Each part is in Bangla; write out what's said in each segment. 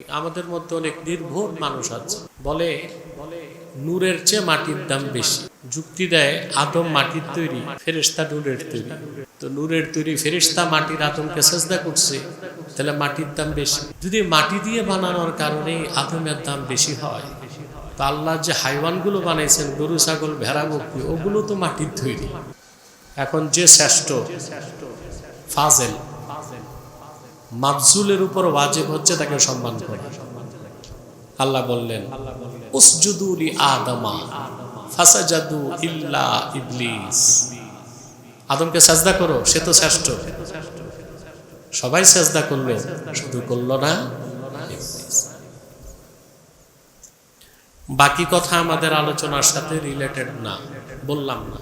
আমাদের মধ্যে অনেক নির্ভুল মানুষ আছে। বলে, নূরের চেয়ে মাটির দাম বেশি। যুক্তি দেয়, আদম মাটির তৈরি ফেরেস্তা নূরের তৈরি। তো নূরের তৈরি ফেরেস্তা মাটির আদমকে চেষ্টা করছে, তাহলে মাটির দাম বেশি। যদি মাটি দিয়ে বানানোর কারণে আদমের দাম বেশি হয়, তো আল্লাহ যে হাইওয়ানগুলো বানাইছেন, গরু, ছাগল, ভেড়া, বকরি, ওগুলো তো মাটির তৈরি। এখন যে শ্রেষ্ঠ, ফাজেল। মাফজুলের উপর ওয়াজিব হচ্ছে তাকে সম্মান করা। আল্লাহ বললেন আদমকে সাজদা করো, সে তো শ্রেষ্ঠ। সবাই সাজদা করল শুধু করল না বাকি কথা আমাদের আলোচনার সাথে রিলেটেড না, বললাম না।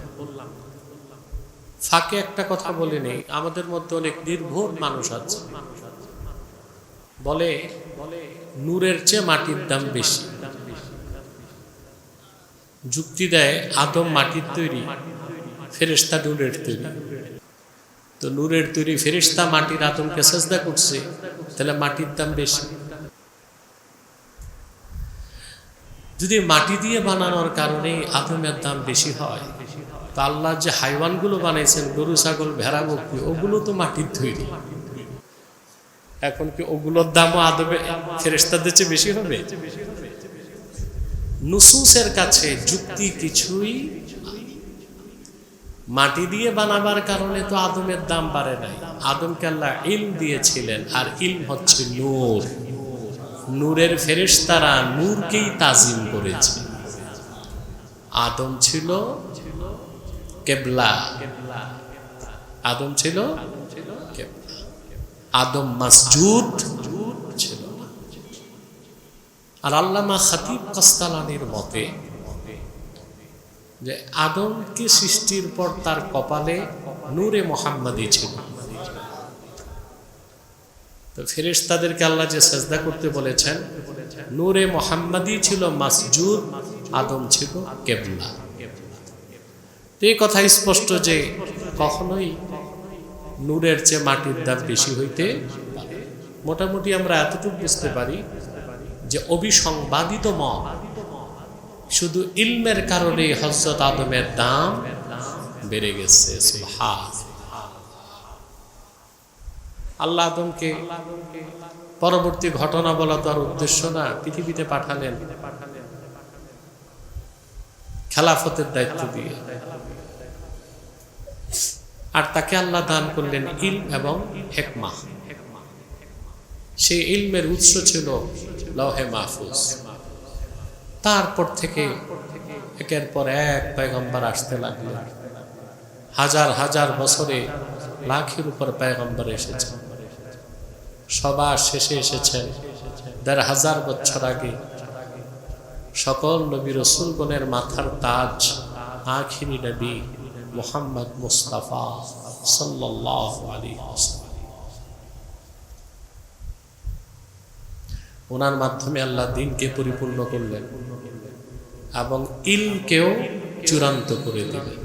ফাঁকে একটা কথা বলে নেই আমাদের মধ্যে অনেক নির্ভুল মানুষ আছে। বলে, নূরের চেয়ে মাটির দাম বেশি। যুক্তি দেয়, আদম মাটির তৈরি ফেরেস্তা নূরের তৈরি। তো নূরের তৈরি ফেরেস্তা মাটির আদমকে চেষ্টা করছে, তাহলে মাটির দাম বেশি। যদি মাটি দিয়ে বানানোর কারণে আদমের দাম বেশি হয়, তো আল্লাহ যে হাইওয়ানগুলো বানাইছেন, গরু, ছাগল, ভেড়া, বকরি, ওগুলো তো মাটির তৈরি। এখন কি ওগুলোর দামও আদবে ফেরেস্তাদের চেয়ে বেশি হবে? নুসুসের কাছে যুক্তি কিছুই মাটি দিয়ে বানাবার কারণে তো আদমের দাম বাড়ে নাই। আদমকে আল্লাহ ইলম দিয়েছিলেন, আর ইলম হচ্ছে নূর। নূরের ফেরেশতারা নূরকেই তাজিম করেছে। আদম ছিল কেবলা। আদম ছিল কেবলা। আদম মাসজুদ ছিল না। আর আল্লামা খাতিব কাস্তালানির মতে যে আদমকে সৃষ্টির পর তার কপালে নূরে মোহাম্মদী ছিল তো ফেরেশতাদেরকে আল্লাহ যে সেজদা করতে বলেছেন, নূরে মোহাম্মদী ছিল মাসজুদ, আদম ছিল কেবলা এই কথা স্পষ্ট যে কখনোই নূরের চেয়ে মাটির দাম বেশি হইতে। মোটামুটি আমরা এতটুকু বুঝতে পারি যে অবিসংবাদিত মত শুধু ইলমের কারণে হজরত আদমের দাম বেড়ে গেছে। আল্লাহ আদমকে পরবর্তী ঘটনা বলা তো আর উদ্দেশ্য না, পৃথিবীতে পাঠালেন খেলাফতের দায়িত্ব দিয়ে আর তাকে আল্লাহ দান করলেন ইলম এবং হেকমা। সেই ইলমের উৎস ছিল লহে মাহফুজ। তারপর থেকে একের পর এক পয়গম্বর আসতে লাগলেন হাজার হাজার বছরে লাখের উপর পয়গম্বর এসেছেন সবার শেষে এসেছেন দেড় হাজার বছর আগে। সকল নবী রসুলগণের মাথার তাজ, আখিরি নবী মোহাম্মদ মুস্তাফা সাল্লাহ ওনার মাধ্যমে আল্লাহ দিনকে পরিপূর্ণ করলেন এবং ইলমকেও চূড়ান্ত করে দিলেন।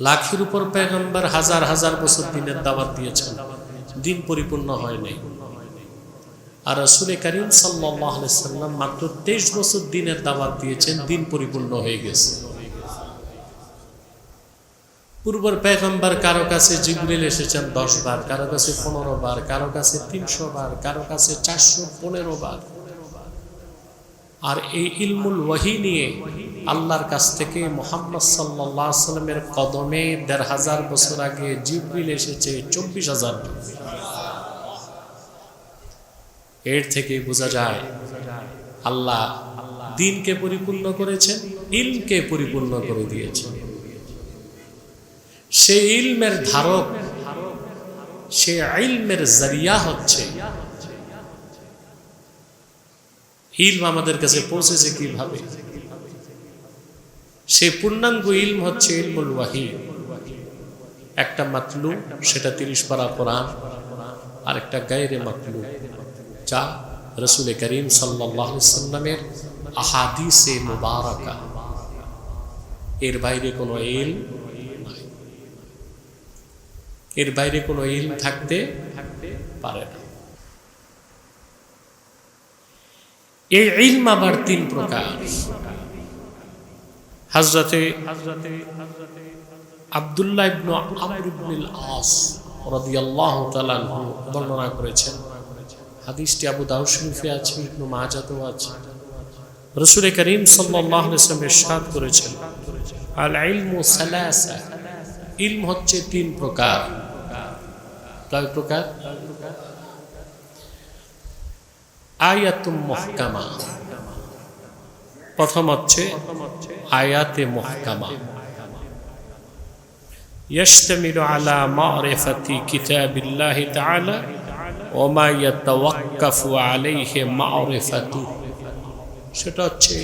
লাখের উপর পেগম্বর হাজার হাজার বছর দিনের দাওয়াত দিয়েছেন। দিন পরিপূর্ণ হয় নাই। আর রসুল করিম সাল্লাম মাত্র তেইশ বছর দিনের দাওয়াত দিয়েছেন, দিন পরিপূর্ণ হয়ে গেছে। পূর্বর পেগম্বর কারও কাছে জিবরিল এসেছেন দশ বার, কারও কাছে পনেরো বার, কারও কাছে তিনশো বার, কারও কাছে চারশো পনেরো বার। আর এই ইলমুল ওয়াহি নিয়ে আল্লাহর কাছ থেকে মোহাম্মদ সাল্লাহ সাল্লামের কদমে দেড় হাজার বছর আগে জিবরিল এসেছে চব্বিশ হাজার। এর থেকে বোঝা যায়, আল্লাহ দিনকে পরিপূর্ণ করেছেন, ইলমকে পরিপূর্ণ করে দিয়েছেন। সে ইলমের ধারক, সে ইলমের জরিয়া হচ্ছে। ইলম আমাদের কাছে পৌঁছেছে কীভাবে? সে পূর্ণাঙ্গ ইলম হচ্ছে ইলমুল ওয়াহি। একটা মাতলু, সেটা তিরিশ পারা কোরআন আর একটা গায়রে মাতলু, যা রসুল করিম সাল্লামের আহাদিসে এর বাইরে কোনো ইল নাই এর বাইরে কোনো ইল থাকতে পারে না। এই ইলম আবার তিন প্রকার। হাজরাতে আব্দুল্লাহ ইবনু আমর ইবনুল আস রাদিয়াল্লাহু তাআলা বর্ণনা করেছেন। হাদিসটি আবু দাউদ শরীফে আছে, ইবনু মাজাতেও আছে। রসুল করিম সাল্লাল্লাহু আলাইহি ওয়াসাল্লাম করেছেন, আল ইলমু সালাসা। ইলম হচ্ছে তিন প্রকার। কয় প্রকার আয়াতুম মুহকামা প্রথম হচ্ছে আয়াতে মুহকামা يشتمل على معرفة كتاب الله تعالى وما يتوقف عليه معرفته সেটা হচ্ছে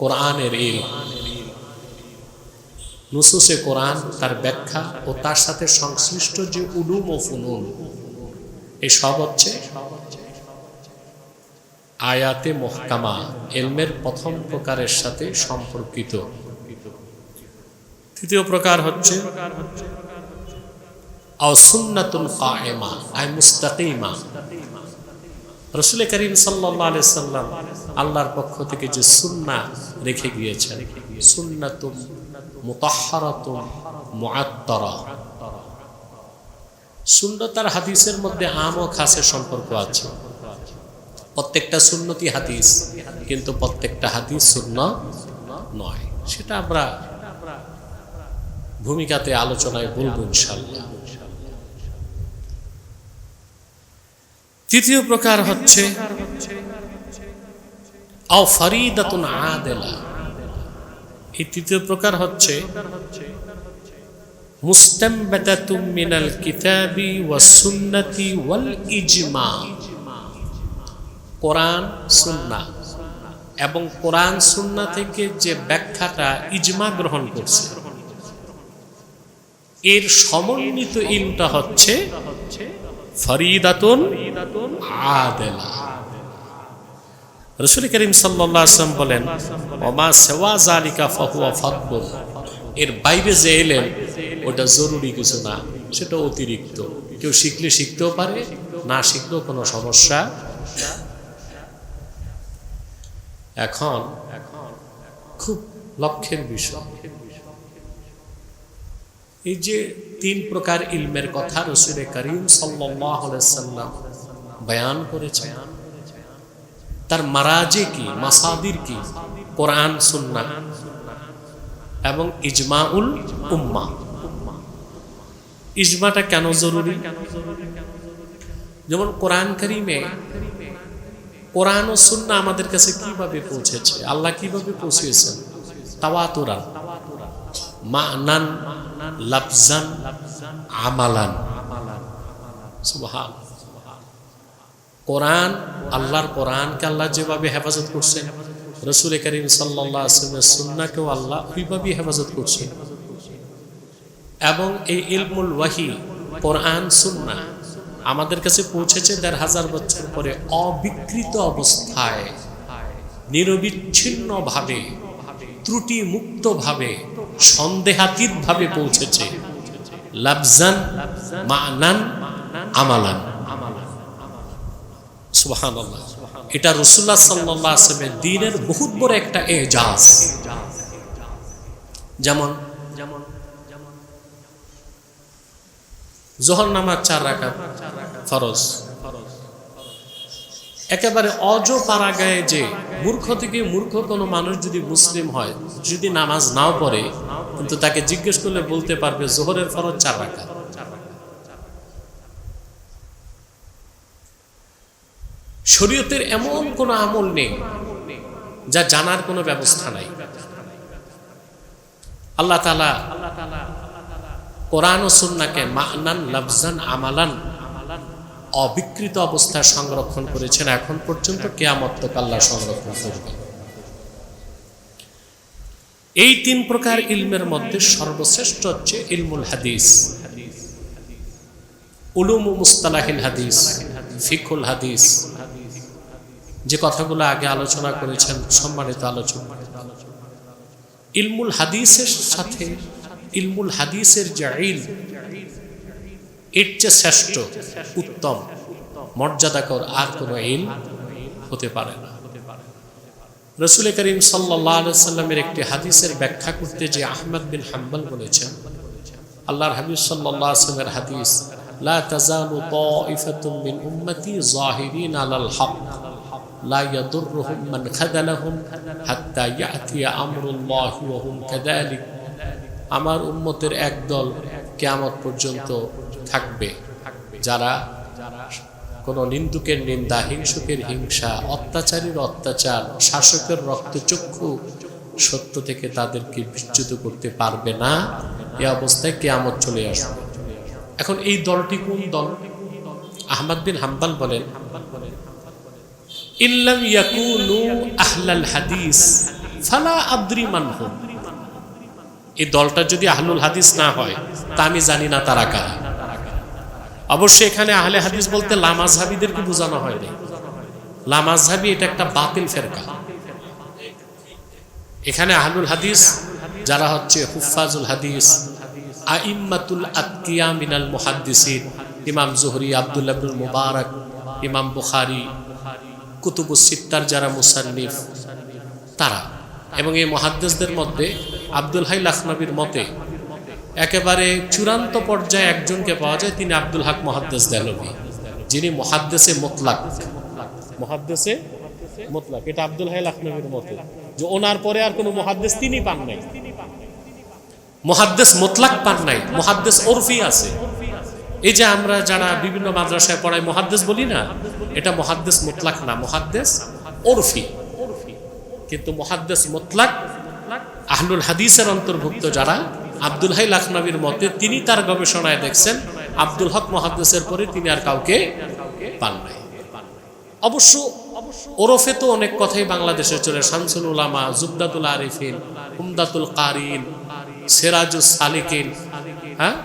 কোরআনের ইল নুসুসে কোরআন, তার ব্যাখ্যা ও তার সাথে সংশ্লিষ্ট যে উলুম ও ফুনুন এই সব হচ্ছে আয়াতে মোহকামা, এলমের প্রথম প্রকারের সাথে সম্পর্কিত। তৃতীয় প্রকার হচ্ছে সুন্নাতুল কায়েমা, আই মুস্তাকিমা। রসুল করিম সাল্লাহ আল্লাহর পক্ষ থেকে যে সুন্না রেখে গিয়েছেন সুন্নাতুম হাদিসের মধ্যে আম ও খাসের সম্পর্ক আছে। প্রত্যেকটা সুন্নতি হাদিস, কিন্তু প্রত্যেকটা হাদিস শূন্য নয়। সেটা আমরা ভূমিকাতে আলোচনায় বলব ইনশাল্লাহ তৃতীয় প্রকার হচ্ছে, আও ফরিদাতুন আদেলা। এই তৃতীয় প্রকার হচ্ছে মুস্তামবাতাতুম মিনাল কিতাবি ওয়াস সুন্নতি ওয়াল ইজমা। কোরআন, সুন্না। এবং কোরআন, সুন্না থেকে যে ব্যাখ্যাটা ইজমা গ্রহণ করছে, এর সমন্বিত ইলটা হচ্ছে, ফরিদাতুন আদেলা। রসুল করিম সাল্লাম বলেন, ওমা সেওয়া জালিকা ফাহুয়া ফাদবুল এর বাইরে যে এলেন, ওটা জরুরি কিছু না, সেটা অতিরিক্ত। কেউ শিখলে শিখতেও পারে, না শিখলেও কোনো সমস্যা এখন খুব লক্ষ্যের বিষয়। এই যে তিন প্রকার ইলমের কথা রসুরে করিম সাল্লাম বয়ান করেছে তার মারাজে কি, মাসাদির কি? কোরআন সুন্না এবং ইজমাউল উম্মা। ইজমাটা কেন জরুরি? যেমন কোরআন করিমে কোরআন ও সুন্না আমাদের কাছে কীভাবে পৌঁছেছে? আল্লাহ কীভাবে পৌঁছিয়েছেন তাওয়াতুরা। মানান, লাফজান, আমালান। সুবহান। কোরআন, আল্লাহর কোরআনকে আল্লাহ যেভাবে হেফাজত করছেন, রসুল করিম সাল্লাহ আসলামের সুন্নাকেও আল্লাহ ওইভাবে হেফাজত করছেন। এবং এই ইলমুল ওয়াহি, কোরআন সুন্না আমাদের কাছে পৌঁছেছে দেড় হাজার বছর পরে অবিকৃত অবস্থায়, নিরবিচ্ছিন্নভাবে ত্রুটি মুক্তভাবে সন্দেহাতীতভাবে পৌঁছেছে। লাফজান, মানান, আমালান। এটা রসুল্লাহ সাল্লাহ আসলামের দিনের বহুত বড় একটা এজাজ। যেমন জোহর নামাজ চার রাখা ফরজ। একেবারে অজ পাড়াগায়ে যে মূর্খ থেকে মূর্খ কোনো মানুষ যদি মুসলিম হয়, যদি নামাজ নাও পড়ে, কিন্তু তাকে জিজ্ঞেস করলে বলতে পারবে জোহরের ফরজ চার রাখা শরীয়তের এমন কোনো আমল নেই যা জানার কোনো ব্যবস্থা নাই। আল্লাহ তালা কোরআন ও সুন্নাকে মানান, লফজান, আমালান অবিকৃত অবস্থা সংরক্ষণ করেছেন। এখন পর্যন্ত কেয়ামত আল্লাহ সংরক্ষণ করবেন। এই তিন প্রকার ইলমের মধ্যে সর্বশ্রেষ্ঠ হচ্ছে ইলমুল হাদিস, উলুম মুস্তালাহিল হাদিস, ফিকুল হাদিস যে কথাগুলো আগে আলোচনা করেছেন, সম্মানিত আলোচনা ইলমুল হাদিসের সাথে ইলমুল হাদিসের যে এর চেয়ে শ্রেষ্ঠ, উত্তম, মর্যাদাকর আর কোনো ইল হতে পারে না। রসুল করিম সাল্লামের একটি হাদিসের ব্যাখ্যা করতে যে আহমদ বিন হাম্বল বলেছেন, আল্লাহর হাবিব সাল্লাহ আসলামের হাদিস, লা তাজালু তাইফাতুম মিন উম্মতি যাহিরিন আলাল হক। লা ইয়াদুররুহুম মান খাযালাহুম হাত্তা ইয়াতিয়া আমরুল্লাহ ওয়া হুম কাযালিক আমার উম্মতের একদল কিয়ামত পর্যন্ত থাকবে, যারা কোনো নিন্দুকের নিন্দা, হিংসুকের হিংসা, অত্যাচারীর অত্যাচার, শাসকের রক্তচক্ষু সত্য থেকে তাদেরকে বিচ্যুত করতে পারবে না, এ অবস্থায় কেয়ামত চলে আসবে। এখন এই দলটি কোন দল? আহমদ বিন হাম্বাল বলেন। ইল্লাম ইয়াকুনু আহলাল হাদিস, ফালা আদ্রি এই দলটা যদি আহলুল হাদিস না হয়, তা আমি জানি না তারা কারা। অবশ্যই এখানে আহলে হাদিস বলতে লামাজহাবিদেরকে বোঝানো লামাজহাবি এটা একটা বাতিল ফেরকা। এখানে আহলুল হাদিস, যারা হচ্ছে হুফাজুল হাদিস, আইম্মাতুল আতকিয়া মিনাল মুহাদ্দিসিন, ইমাম জোহরি, আবদুল্লাহ ইবনুল মুবারক, ইমাম বুখারি কুতুবুস সিত্তার যারা মুসান্নিফ তারা। এবং এই মহাদ্দেশদের মধ্যে আব্দুল হাই লাখনবীর মতে, একেবারে চূড়ান্ত পর্যায়ে একজনকে পাওয়া যায় তিনি আব্দুল হক মহাদ্দেশ দেলভি যিনি মহাদ্দেশে মোতলাক। মহাদ্দেশে মোতলাক, এটা আব্দুল হাই লাখনবীর মতে, যে ওনার পরে আর কোনো মহাদ্দেশ তিনি পান নাই। মহাদ্দেশ মোতলাক পান নাই মহাদ্দেশ ওরফি আছে। এই যে আমরা যারা বিভিন্ন মাদ্রাসায় পড়াই মহাদ্দেশ বলি না? এটা মহাদ্দেশ মোতলাক না মহাদ্দেশ ওরফি। কিন্তু মহাদ্দেশ মোতলাক আহলুল হাদিসের অন্তর্ভুক্ত যারা, আব্দুল হাই লাখনবীর মতে তিনি তার গবেষণায় দেখছেন, আব্দুল হক মহাদ্দেশের পরে তিনি আর কাউকে পান নাই। অবশ্য ওরফে তো অনেক কথাই বাংলাদেশে চলে, শামসুল উলামা, জুবদাতুল আরিফিন হুমদাতুল কারিন, সেরাজুস সালিকিন হ্যাঁ?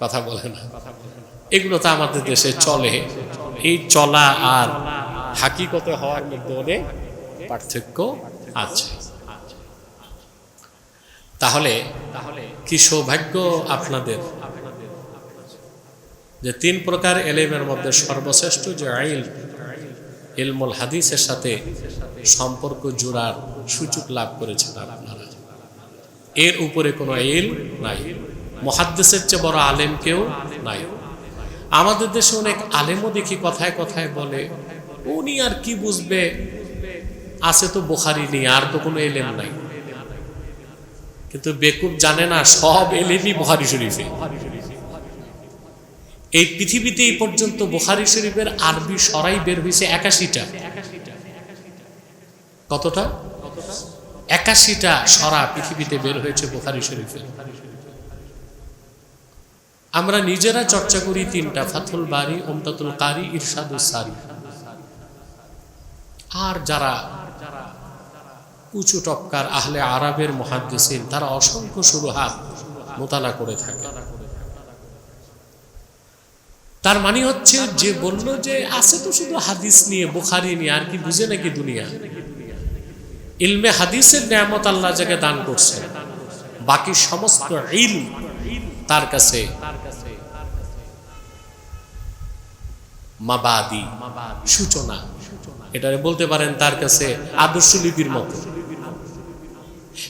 কথা বলে না। এগুলো তো আমাদের দেশে চলে। এই চলা আর হাকিকতে হওয়ার মধ্যে অনেক পার্থক্য আছে। তাহলে তাহলে কি সৌভাগ্য আপনাদের? যে তিন প্রকার এলেমের মধ্যে সর্বশ্রেষ্ঠ যে আইল, ইলমুল হাদিসের সাথে সম্পর্ক জোড়ার সুযোগ লাভ করেছেন আপনারা। এর উপরে কোনো ইল নাই। মহাদ্দেশের চেয়ে বড় আলেম কেউ নাই। আমাদের দেশে অনেক আলেমও দেখি কথায় কথায় বলে, উনি আর কি বুঝবে? আছে তো বোখারি নিয়ে আর তো কোনো এলেম নাই। কিন্তু বেকুব জানে না, সব এলেমই বোখারি শরীফে। এই পৃথিবীতে এই পর্যন্ত বোখারি শরীফের আরবি সরাই বের হয়েছে একাশিটা। কতটা? একাশিটা সরা পৃথিবীতে বের হয়েছে বোখারি শরীফের আমরা নিজেরা চর্চা করি তিনটা ফাথুল বাড়ি ওমতাতুল কারি ইরশাদুল সারি। আর যারা উঁচু টপকার আহলে আরবের মহাদ্দেশিন তারা অসংখ্য সুরহাত মোতালা করে থাকে। তার মানে হচ্ছে যে বলল যে আছে তো শুধু হাদিস নিয়ে, বোখারি নিয়ে, আর কি বুঝে নাকি দুনিয়া? ইলমে হাদিসের নিয়ামত আল্লাহ যাকে দান করছে বাকি সমস্ত ইল তার কাছে মাবাদি, সূচনা। এটা বলতে পারেন তার কাছে আদর্শ লিপির মতো।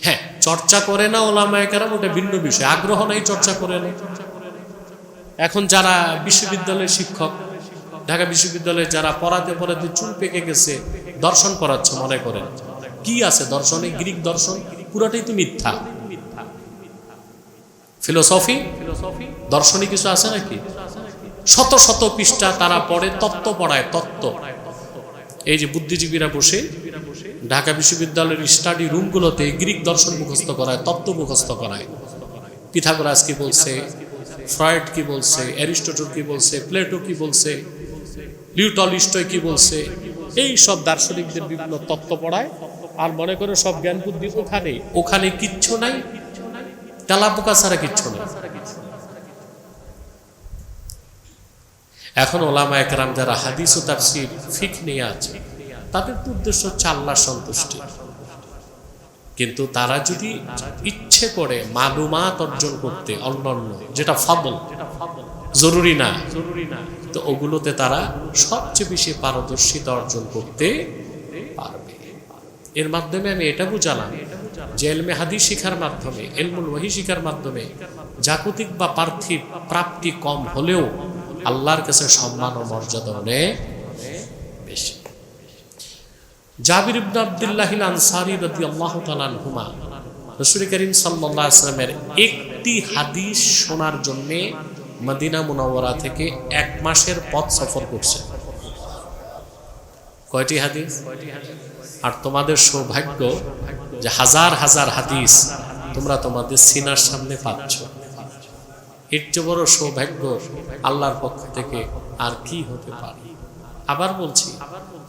হ্যাঁ চর্চা করে না ওলামায় কারাম, ওটা ভিন্ন বিষয়। আগ্রহ নাই চর্চা করে না। এখন যারা বিশ্ববিদ্যালয়ের শিক্ষক, ঢাকা বিশ্ববিদ্যালয়ে যারা পড়াতে পড়াতে চুল পেকে গেছে, দর্শন করাচ্ছে মনে করেন। কি আছে দর্শনে? গ্রিক দর্শন? পুরোটাই তো মিথ্যা। ফিলোসফি? দর্শনে কিছু আছে নাকি? শত শত পৃষ্ঠা তারা পড়ে, তত্ত্ব পড়ায়, তত্ত্ব। এই যে বুদ্ধিজীবীরা বসে, ঢাকা বিশ্ববিদ্যালয়ের স্টাডি রুমগুলোতে গ্রিক দর্শন মুখস্থ করায়, তত্ত্ব মুখস্থ করায়। পিথাগোরাস কি বলছে? ফ্রয়েড কি বলছে? অ্যারিস্টোটল কি বলছে? প্লেটো কি বলছে? লিউটলিস্টয় কি বলছে? এই সব দার্শনিকদের বিভিন্ন তত্ত্ব পড়ায়, আর মনে করে সব জ্ঞান বুদ্ধি ওখানে। ওখানে কিচ্ছু নাই। তেলাপোকা ছাড়া কিচ্ছু নাই। এখন ওলামা একরাম যারা হাদিস ও তাফসির ফিক নিয়ে আছে। তাদের তো উদ্দেশ্য হচ্ছে আল্লাহর সন্তুষ্টি। কিন্তু তারা যদি ইচ্ছে করে মালুমাত অর্জন করতে অন্যান্য, যেটা ফাদল, জরুরি না, তো ওগুলোতে তারা সবচেয়ে বেশি পারদর্শিতা অর্জন করতে পারবে। এর মাধ্যমে আমি এটা বুঝালাম যে এলমে হাদিস শিখার মাধ্যমে, এলমুল ওয়াহি শিখার মাধ্যমে জাগতিক বা পার্থিব প্রাপ্তি কম হলেও আল্লাহর কাছে সম্মান ও মর্যাদা অনেক বেশি। জাবির ইবনে আব্দুল্লাহ আনসারী রাদিয়াল্লাহু তাআলা আনহুমা, রাসূল করিম সাল্লাল্লাহু আলাইহি ওয়াসাল্লামের একটি হাদিস শোনার জন্য মদিনা মুনাওয়ারা থেকে এক মাসের পথ সফর করছে। কয়টি হাদিস? আর তোমাদের সৌভাগ্য যে হাজার হাজার হাদিস তোমরা তোমাদের সিনার সামনে পাচ্ছ। এর চেয়ে বড় সৌভাগ্য আল্লাহর পক্ষ থেকে আর কি হতে পারে? আবার বলছি,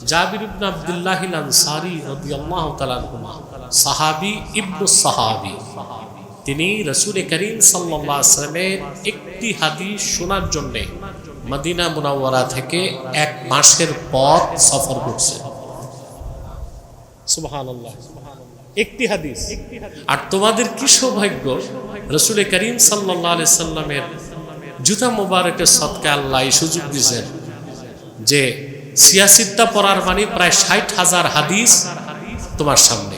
জাবির ইবনে আব্দুল্লাহ রাদিয়াল্লাহু তাআলা আনহুমা, সাহাবী ইবনু সাহাবী, তিনি রসুল করিম সাল্লাল্লাহু আলাইহি একটি হাদিস শোনার জন্য মদিনা মুনাওয়ারা থেকে এক মাসের পথ সফর করছে সুবহানাল্লাহ। একটি হাদিস। আর তোমাদের কি সৌভাগ্য? রসুল করিম আলাইহি সাল্লামের জুতা মোবারকের সৎকা আল্লাহ সুযোগ দিয়েছেন যে সিয়াসিদ্দা পড়ার মানে প্রায় ষাট হাজার হাদিস তোমার সামনে।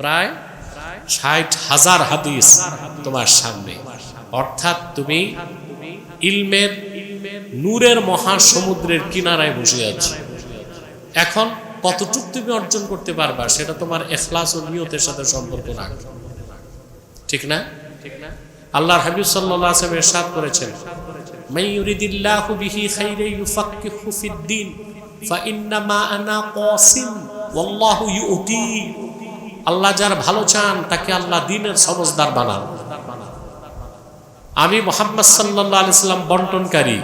প্রায় ষাট হাজার হাদিস তোমার সামনে। অর্থাৎ তুমি ইলমের নূরের মহাসমুদ্রের কিনারায় বসে আছো। এখন কতটুক তুমি অর্জন করতে পারবা সেটা তোমার এখলাস ও নিয়তের সাথে সম্পর্ক রাখবে ঠিক না? ঠিক না আল্লাহ হাবিব সাল্লাহ আসলাম এরশাদ করেছেন। বিহি ইউফাক্কিহু ফিদ্দিন ফাইন্নামা আনা ওয়াল্লাহু ইউতি। আল্লাহ যার ভালো চান, তাকে আল্লাহ দিনের সমজদার বানান। আমি মোহাম্মদ সাল্লাহ আলি সাল্লাম বণ্টনকারী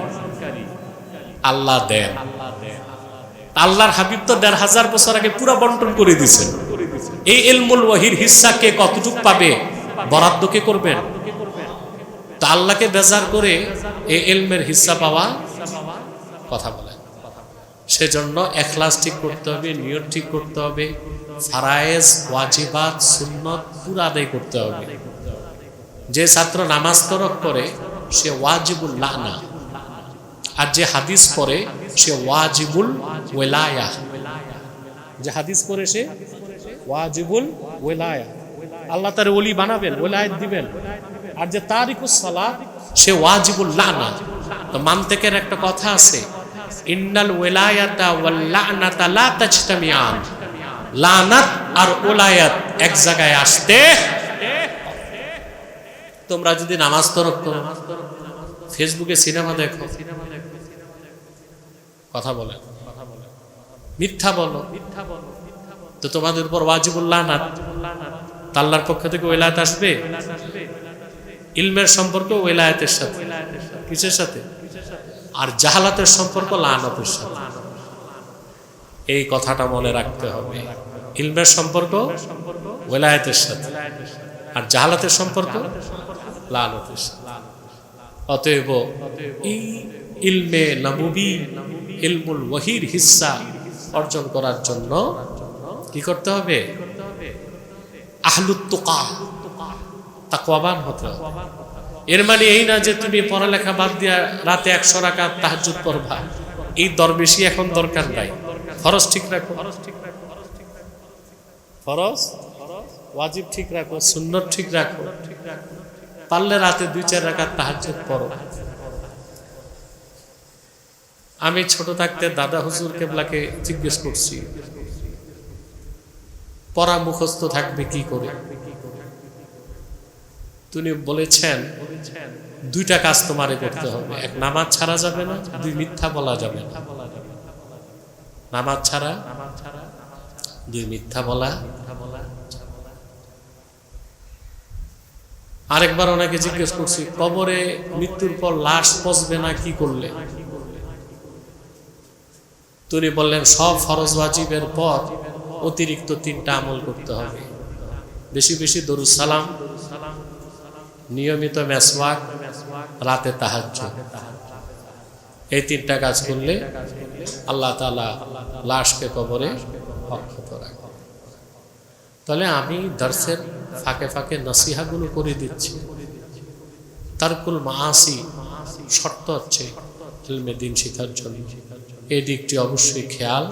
আল্লাহ দেন। আল্লাহর হাবিব তো দেড় হাজার বছর আগে পুরো বন্টন করে দিছে এই এলমুল ওয়াহির হিসা কে কতটুক পাবে? বরাদ্দ কে করবেন। তো আল্লাহকে বেজার করে এই এলমের হিস্সা পাওয়া কথা বলে। সেজন্য এখলাস ঠিক করতে হবে, নিয়ত ঠিক করতে হবে, ফারায়েজ, ওয়াজিবাত, সুন্নত পুরো আদায় করতে হবে। যে ছাত্র নামাজ তরক করে, সে ওয়াজিবুল লানা। আর যে হাদিস পড়ে, সে ওয়াজিবুল ওয়েলায়া। যে হাদিস পড়ে সে ওয়াজিবুল ওয়েলায়া। আল্লাহ তার ওলি বানাবেন, ওলায়ত দিবেন। আর যে তারিকুস সালাত, সে ওয়াজিবুল লানা। তো মানতেকের একটা কথা আছে, ইন্নাল ওয়ালায়াতা ওয়াল লা তাজতামিআন। লানাত আর ওলায়াত এক জায়গায় আসতে তোমরা যদি নামাজ তরক করো, ফেসবুকে সিনেমা দেখো, কথা বলে, মিথ্যা বলো, তো তোমাদের উপর ওয়াজিবুল্লাহ না তাল্লার পক্ষ থেকে ওয়েলায়াত আসবে? ইলমের সম্পর্ক ওয়েলায়াতের সাথে। কিসের সাথে? আর জাহালাতের সম্পর্ক লানতের সাথে। এই কথাটা মনে রাখতে হবে। ইলমের সম্পর্ক ওয়েলায়াতের সাথে। আর জাহালাতের সম্পর্ক লানতের সাথে। অতএব এই ইলমে নবুবি, ইলমুল ওয়াহির হিস্সা অর্জন করার জন্য কি করতে হবে? আহলুত্তুকা। তাকওয়াবান হতে হবে। এর মানে এই না যে তুমি পড়ালেখা বাদ দিয়া রাতে একশো রাখা তাহাজুদ পড়বা। এই দরবেশি এখন দরকার নাই। ফরজ ঠিক রাখো। ফরজ? ওয়াজিব ঠিক রাখো। সুন্নত ঠিক রাখো। পারলে রাতে দুই চার রাখা তাহাজুদ পড়ো। আমি ছোট থাকতে দাদা হুজুর কেবলাকে জিজ্ঞেস করছি পরা মুখস্থ থাকবে কি করে? তিনি বলেছেন, দুইটা কাজ তোমারে করতে হবে। এক, নামাজ ছাড়া যাবে না, দুই, মিথ্যা বলা যাবে না। নামাজ ছাড়া, দুই, মিথ্যা বলা। আরেকবার ওনাকে জিজ্ঞেস করছি, কবরে মৃত্যুর পর লাশ পচবে না কি করলে? তিনি বললেন, সব ফরজ ওয়াজিবের পর অতিরিক্ত তিনটা আমল করতে হবে। বেশি বেশি দরুদ সালাম, নিয়মিত মেসওয়াক, রাতে তাহাজ্জ এই তিনটা কাজ করলে আল্লাহ তালা লাশকে কবরে অক্ষত রাখে। তাহলে আমি দর্শের ফাঁকে ফাঁকে নসিহাগুলো করে দিচ্ছি। তারকুল মাসি শর্ত হচ্ছে ইলমে দিন শেখার জন্য। এই দিকটি অবশ্যই খেয়াল